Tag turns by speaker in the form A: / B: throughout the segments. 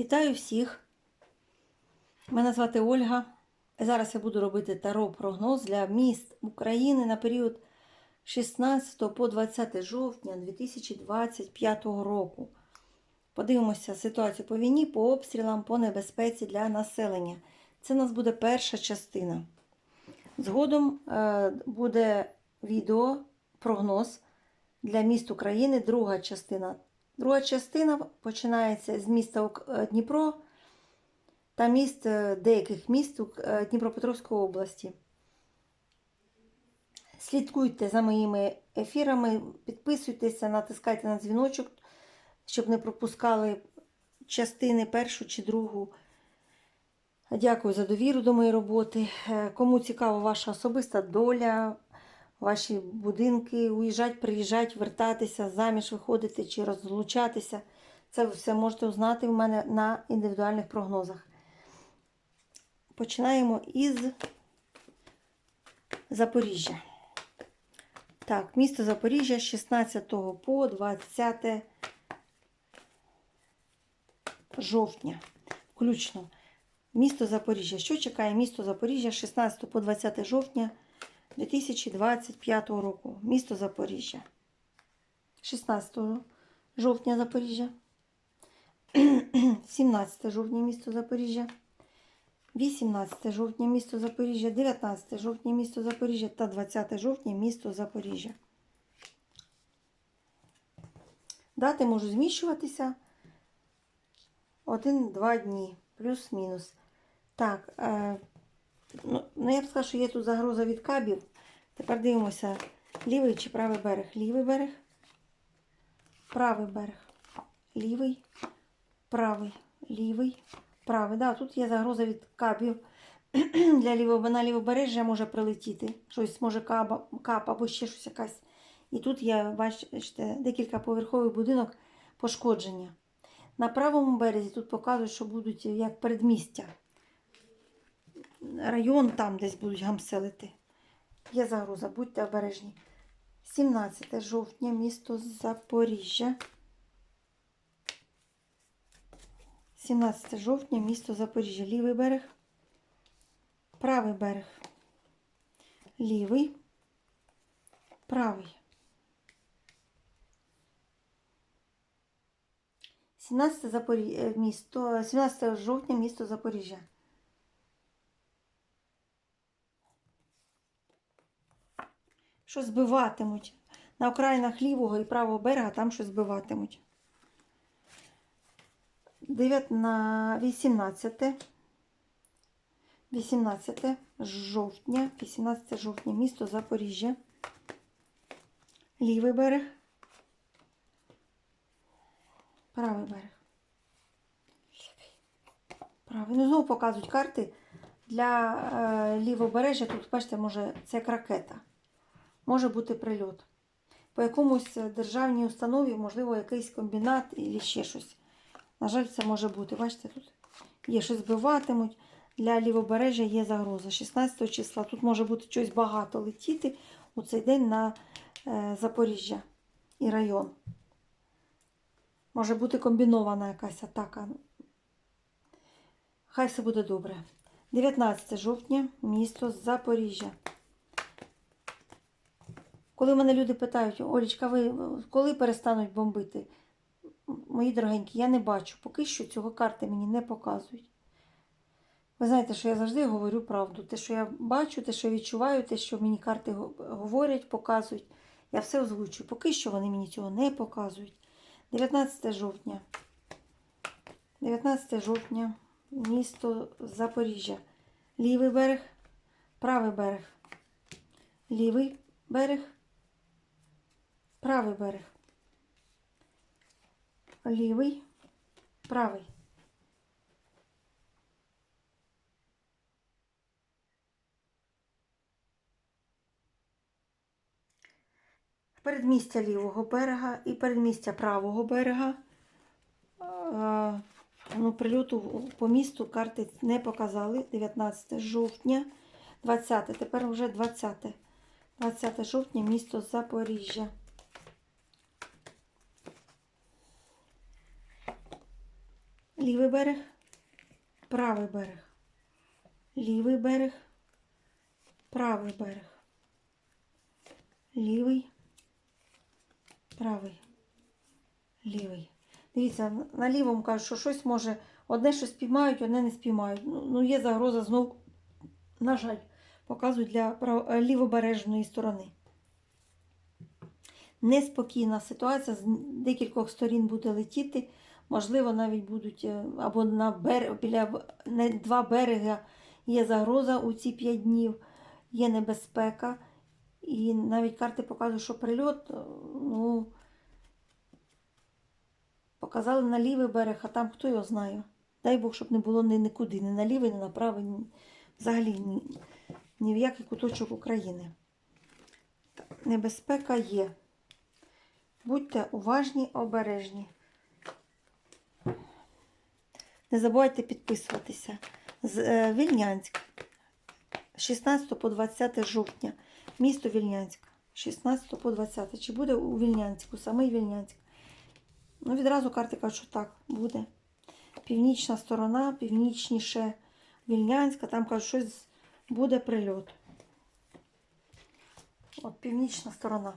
A: Вітаю всіх! Мене звати Ольга. Зараз я буду робити таро-прогноз для міст України на період 16 по 20 жовтня 2025 року. Подивимося ситуацію по війні, по обстрілам, по небезпеці для населення. Це у нас буде перша частина. Згодом е, буде відео, прогноз для міст України, друга частина. Друга частина починається з міста е, Дніпро та міст е, деяких міст е, Дніпропетровської області. Слідкуйте за моїми ефірами, підписуйтеся, натискайте на дзвіночок, щоб не пропускали частини першу чи другу. Дякую за довіру до моєї роботи. Кому цікава ваша особиста доля, ваші будинки, уїжджать, приїжджать, вертатися, заміж виходити чи розлучатися. Це ви все можете узнати в мене на індивідуальних прогнозах. Починаємо із Запоріжжя. Так, місто Запоріжжя з 16 по 20 жовтня. Включно. Місто Запоріжжя. Що чекає місто Запоріжжя з 16 по 20 жовтня 2025 року? Місто Запоріжжя. 16 жовтня Запоріжжя. 17 жовтня місто Запоріжжя. 18 жовтня місто Запоріжжя, 19 жовтня місто Запоріжжя та 20 жовтня місто Запоріжжя. Дати можуть зміщуватися один-два дні, плюс-мінус. Так, е, ну, ну я б сказала, що є тут загроза від кабів. Тепер дивимося, лівий чи правий берег. Лівий берег, правий берег, лівий, правий, лівий, правий. Да, тут є загроза від кабів. Для лівого на лівобережжя може прилетіти. Щось може кап, кап або ще щось якась. І тут є, бачите, декілька поверховий будинок пошкодження. На правому березі тут показують, що будуть як передмістя. Район там десь будуть гамселити. Є загроза, будьте обережні. 17 жовтня, місто Запоріжжя. 17 жовтня, місто Запоріжжя. Лівий берег. Правий берег. Лівий. Правий. 17 Запорі... е, місто, 17 жовтня, місто Запоріжжя. Що збиватимуть. На окраїнах лівого і правого берега там щось збиватимуть. 9 на 18. 18 жовтня, 18 жовтня, місто Запоріжжя. Лівий берег. Правий берег. Правий. Ну, знову показують карти для е, лівобережжя. Тут, бачите, може, це як ракета. Може бути прильот. По якомусь державній установі, можливо, якийсь комбінат і ще щось. На жаль, це може бути. Бачите, тут є щось збиватимуть. Для лівобережжя є загроза. 16 числа тут може бути щось багато летіти у цей день на е, Запоріжжя і район. Може бути комбінована якась атака. Хай все буде добре. 19 жовтня, місто Запоріжжя. Коли мене люди питають, Олічка, ви коли перестануть бомбити? Мої дорогенькі, я не бачу. Поки що цього карти мені не показують. Ви знаєте, що я завжди говорю правду. Те, що я бачу, те, що відчуваю, те, що мені карти говорять, показують. Я все озвучую. Поки що вони мені цього не показують. 19 жовтня. 19 жовтня. Місто Запоріжжя. Лівий берег, правий берег. Лівий берег, правий берег. Лівий, правий. Передмістя лівого берега і передмістя правого берега. Ну, прильоту по місту карти не показали. 19 жовтня, 20. Тепер вже 20. 20 жовтня, місто Запоріжжя. Лівий берег, правий берег, лівий берег, правий берег, лівий, правий, лівий. Дивіться, на лівому кажуть, що щось може, одне щось спіймають, одне не спіймають. Ну, ну є загроза знов, на жаль, показують для е, лівобережної сторони. Неспокійна ситуація, з декількох сторін буде летіти. Можливо, навіть будуть е, або на бер... біля не, два берега є загроза у ці 5 днів, є небезпека. І навіть карти показують, що прильот, е, ну, показали на лівий берег, а там хто його знає. Дай Бог, щоб не було ні нікуди, ні на лівий, ні на правий, ні, взагалі ні, ні в який куточок України. Небезпека є. Будьте уважні, обережні. Не забувайте підписуватися. З е, Вільнянськ. 16 по 20 жовтня. Місто Вільнянськ. 16 по 20. Чи буде у Вільнянську, самий Вільнянськ? Ну, відразу карти кажуть, що так, буде. Північна сторона, північніше Вільнянська, там кажуть, щось буде прильот. От північна сторона.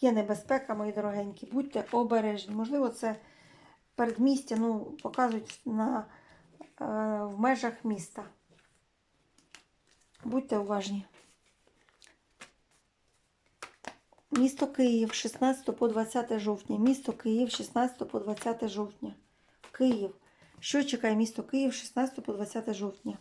A: Є небезпека, мої дорогенькі. Будьте обережні. Можливо, це передмістя, ну, показують на, е, в межах міста. Будьте уважні. Місто Київ 16 по 20 жовтня. Місто Київ 16 по 20 жовтня. Київ. Що чекає місто Київ 16 по 20 жовтня?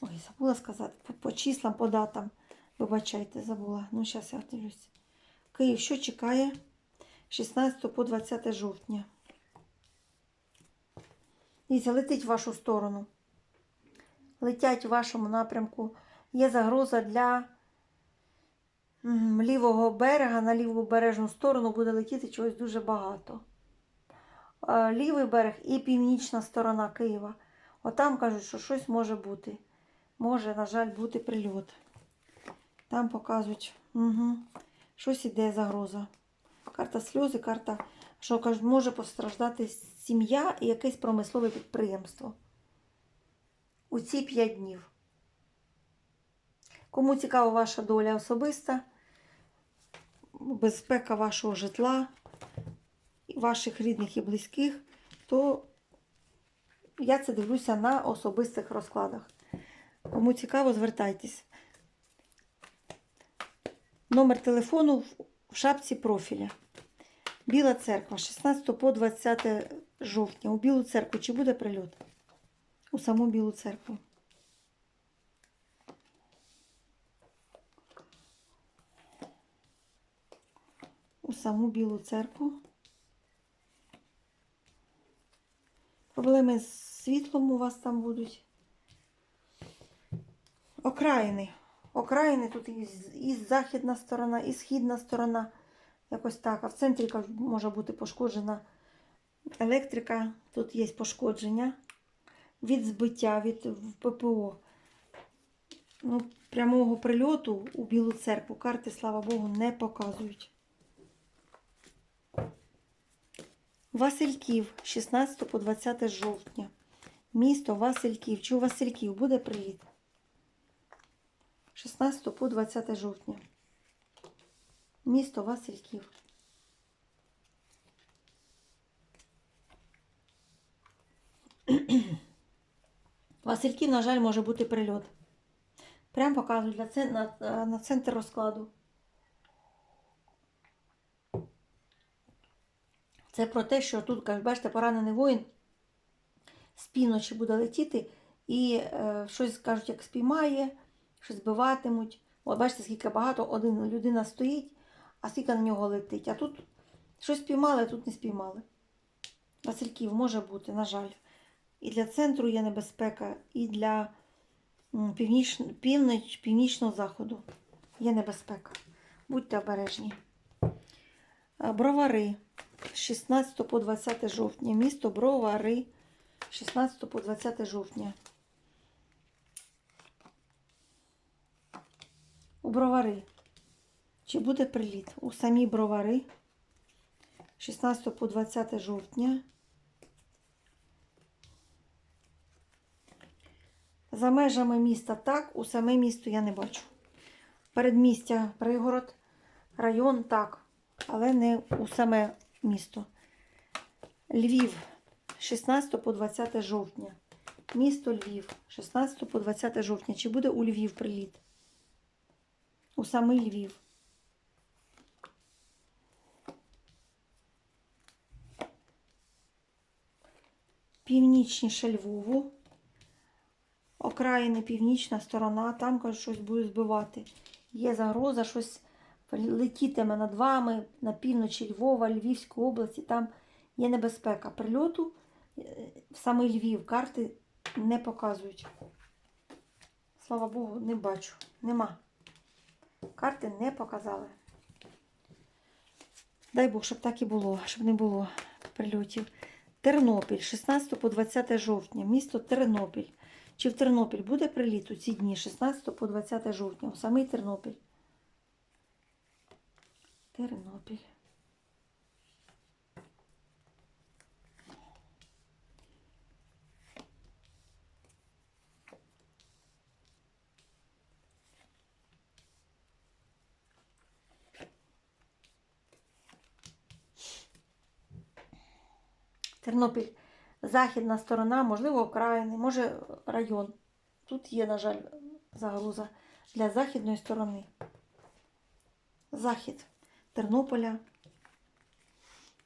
A: Ой, забула сказати. По, по числам, по датам. Вибачайте, забула. Ну, зараз я дивлюсь. Київ, що чекає 16 по 20 жовтня? Дивіться, летить в вашу сторону. Летять в вашому напрямку. Є загроза для лівого берега, на ліву бережну сторону буде летіти чогось дуже багато. Е, Лівий берег і північна сторона Києва. Отам кажуть, що щось може бути. Може, на жаль, бути прильот. Там показують, угу. щось іде загроза. Карта сльози, карта, що може постраждати сім'я і якесь промислове підприємство. У ці 5 днів. Кому цікава ваша доля особиста, безпека вашого житла, ваших рідних і близьких, то я це дивлюся на особистих розкладах. Кому цікаво, звертайтесь. Номер телефону в- шапці профіля. Біла церква, 16 по 20 жовтня. У Білу церкву чи буде прильот? У саму Білу церкву. У саму Білу церкву. Проблеми з світлом у вас там будуть. Окраїни. Окраїни тут і, західна сторона, і східна сторона. Якось так. А в центрі може бути пошкоджена електрика. Тут є пошкодження від збиття, від ППО. Ну, прямого прильоту у Білу церкву карти, слава Богу, не показують. Васильків, 16 по 20 жовтня. Місто Васильків. Чи у Васильків буде приліт? 16 по 20 жовтня. Місто Васильків. Васильків, на жаль, може бути прильот. Прям показують для цен- на, е, на центр розкладу. Це про те, що тут, кажуть, бачите, поранений воїн з півночі буде летіти і е, щось, кажуть, як спіймає, щось збиватимуть. От бачите, скільки багато, один людина стоїть, а скільки на нього летить. А тут щось спіймали, а тут не спіймали. Васильків може бути, на жаль. І для центру є небезпека, і для північ... північ... північного заходу є небезпека. Будьте обережні. Е, Бровари. 16 по 20 жовтня. Місто Бровари. 16 по 20 жовтня. У Бровари. Чи буде приліт? У самі Бровари. 16 по 20 жовтня. За межами міста так, у саме місто я не бачу. Передмістя, пригород, район так, але не у саме місто. Львів, 16 по 20 жовтня. Місто Львів, 16 по 20 жовтня. Чи буде у Львів приліт? У самий Львів. Північніше Львову. Окраїни, північна сторона, там кажуть, щось буде збивати. Є загроза, щось летітиме над вами на півночі Львова, Львівської області. Там є небезпека прильоту е, в самий Львів. Карти не показують. Слава Богу, не бачу. Нема. Карти не показали. Дай Бог, щоб так і було, щоб не було прильотів. Тернопіль, 16 по 20 жовтня, місто Тернопіль. Чи в Тернопіль буде приліт у ці дні 16 по 20 жовтня, у самий Тернопіль? Тернопіль. Тернопіль, західна сторона, можливо, окраїни, може район. Тут є, на жаль, загроза для західної сторони. Захід Тернополя,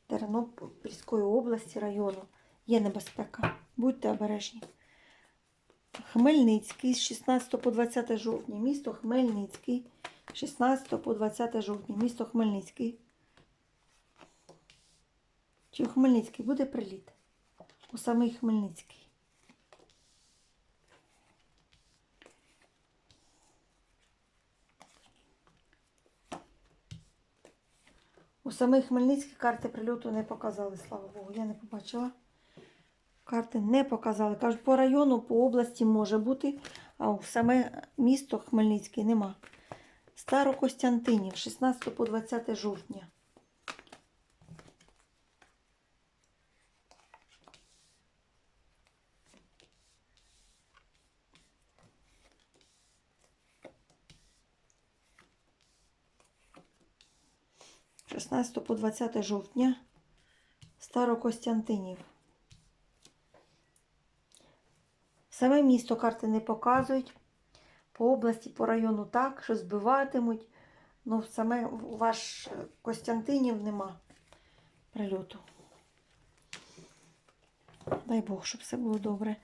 A: Тернопільської області, району. Є небезпека. Будьте обережні. Хмельницький з 16 по 20 жовтня. Місто Хмельницький. 16 по 20 жовтня. Місто Хмельницький. Чи у Хмельницький буде приліт? У самий Хмельницький. У самий Хмельницький карти прильоту не показали, слава Богу. Я не побачила. Карти не показали. Кажуть, по району, по області може бути, а у саме місто Хмельницький нема. Старокостянтинів, 16 по 20 жовтня. – 16 по 20 жовтня Старокостянтинів. Саме місто карти не показують. По області, по району так, що збиватимуть. Ну, саме ваш Костянтинів нема прильоту. Дай Бог, щоб все було добре.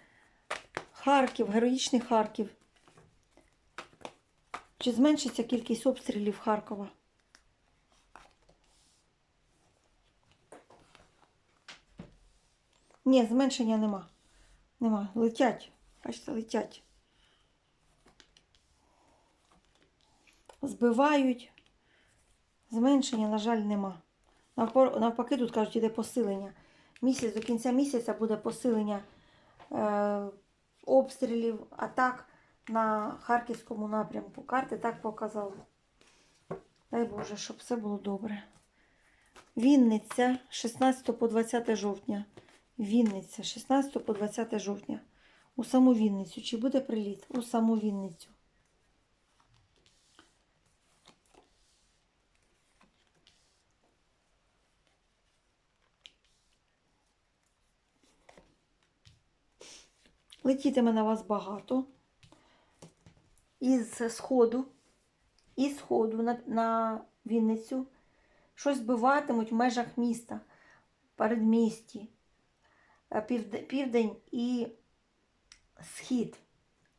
A: Харків, героїчний Харків. Чи зменшиться кількість обстрілів Харкова? Ні, зменшення нема. Нема. Летять. Бачите, летять. Збивають. Зменшення, на жаль, нема. Навпаки, тут кажуть, іде посилення. Місяць до кінця місяця буде посилення е, обстрілів, атак на Харківському напрямку. Карти так показали. Дай Боже, щоб все було добре. Вінниця 16 по 20 жовтня. Вінниця 16 по 20 жовтня. У саму Вінницю. Чи буде приліт? У саму Вінницю. Летітиме на вас багато. Із сходу, із сходу на, на Вінницю. Щось збиватимуть в межах міста, передмісті, південь і схід.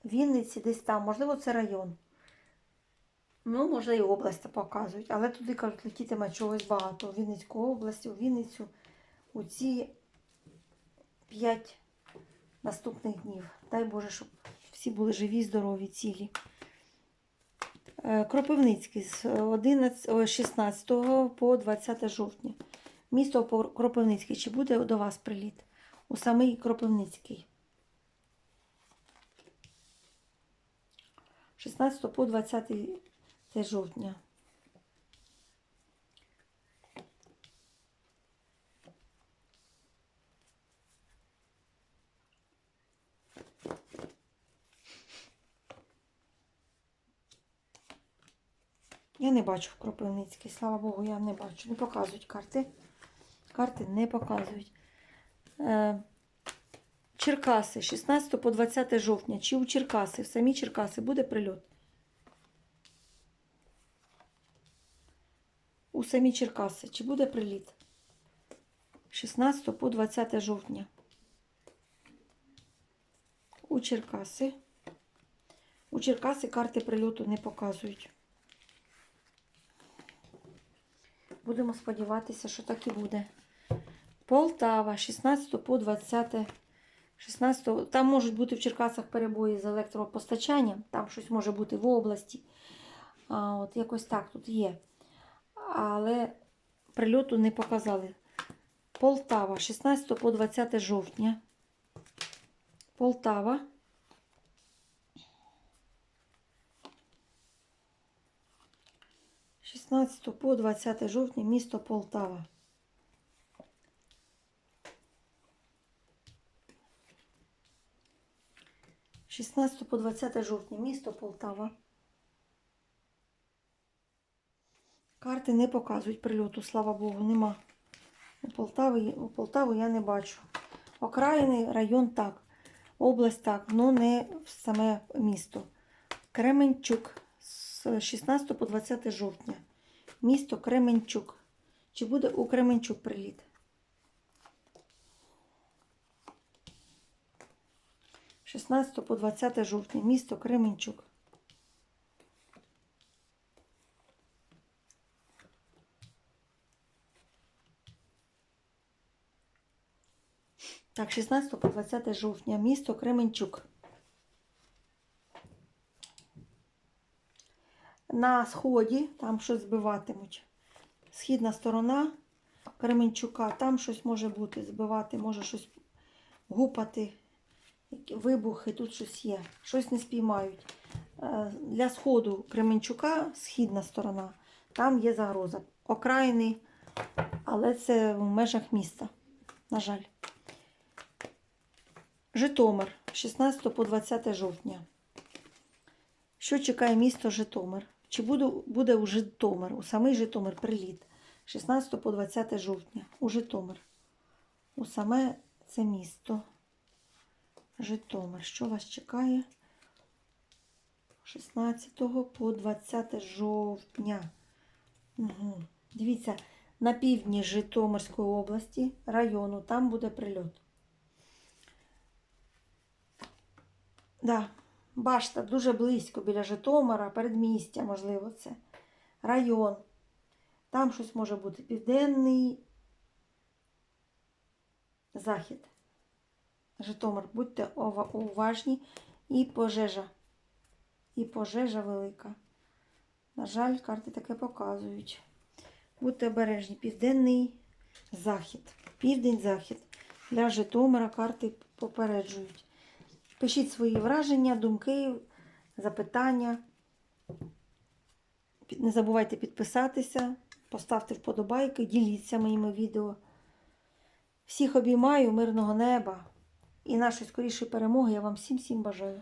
A: Вінниці десь там, можливо, це район. Ну, може, і область показують, але туди кажуть, летітиме чогось багато. В Вінницьку область, у Вінницю у ці п'ять наступних днів. Дай Боже, щоб всі були живі, здорові, цілі. Е, Кропивницький з 11, 16 по 20 жовтня. Місто Кропивницький. Чи буде до вас приліт? у самий Кропивницький. 16 по 20 жовтня. Я не бачу в Кропивницький, слава Богу, я не бачу. Не показують карти. Карти не показують. Е, Черкаси, 16 по 20 жовтня. Чи у Черкаси, в самі Черкаси буде прильот? У самі Черкаси. Чи буде приліт? 16 по 20 жовтня. У Черкаси. У Черкаси карти прильоту не показують. Будемо сподіватися, що так і буде. Полтава, 16 по 20. 16, там можуть бути в Черкасах перебої з електропостачанням, там щось може бути в області. А, от якось так тут є. Але прильоту не показали. Полтава, 16 по 20 жовтня. Полтава. Шістнадцятого по 20 жовтня місто Полтава. Шістнадцятого по 20 жовтня місто Полтава. Карти не показують прильоту, слава Богу, нема. У Полтави, у Полтаву я не бачу. Окраїний район так. Область так, але не в саме місто. Кременчук з 16 по 20 жовтня. Місто Кременчук. Чи буде у Кременчук приліт? 16 по 20 жовтня. Місто Кременчук. Так, 16 по 20 жовтня. Місто Кременчук. На сході там щось збиватимуть. Східна сторона Кременчука, там щось може бути, збивати, може щось гупати, вибухи, тут щось є. Щось не спіймають. Е, Для сходу Кременчука, східна сторона, там є загроза. Окраїни, але це в межах міста, на жаль. Житомир, 16 по 20 жовтня. Що чекає місто Житомир? Чи буде, буде у Житомир, у самий Житомир приліт? 16 по 20 жовтня. У Житомир. У саме це місто. Житомир. Що вас чекає? 16 по 20 жовтня. Угу. Дивіться, на півдні Житомирської області, району, там буде прильот. Да, башта дуже близько біля Житомира, передмістя, можливо, це. Район. Там щось може бути південний захід. Житомир, будьте уважні. І пожежа. І пожежа велика. На жаль, карти таке показують. Будьте обережні. Південний захід. Південь-захід. Для Житомира карти попереджують. Пишіть свої враження, думки, запитання. Не забувайте підписатися, поставте вподобайки, діліться моїми відео. Всіх обіймаю, мирного неба і нашої скорішої перемоги я вам всім всім бажаю.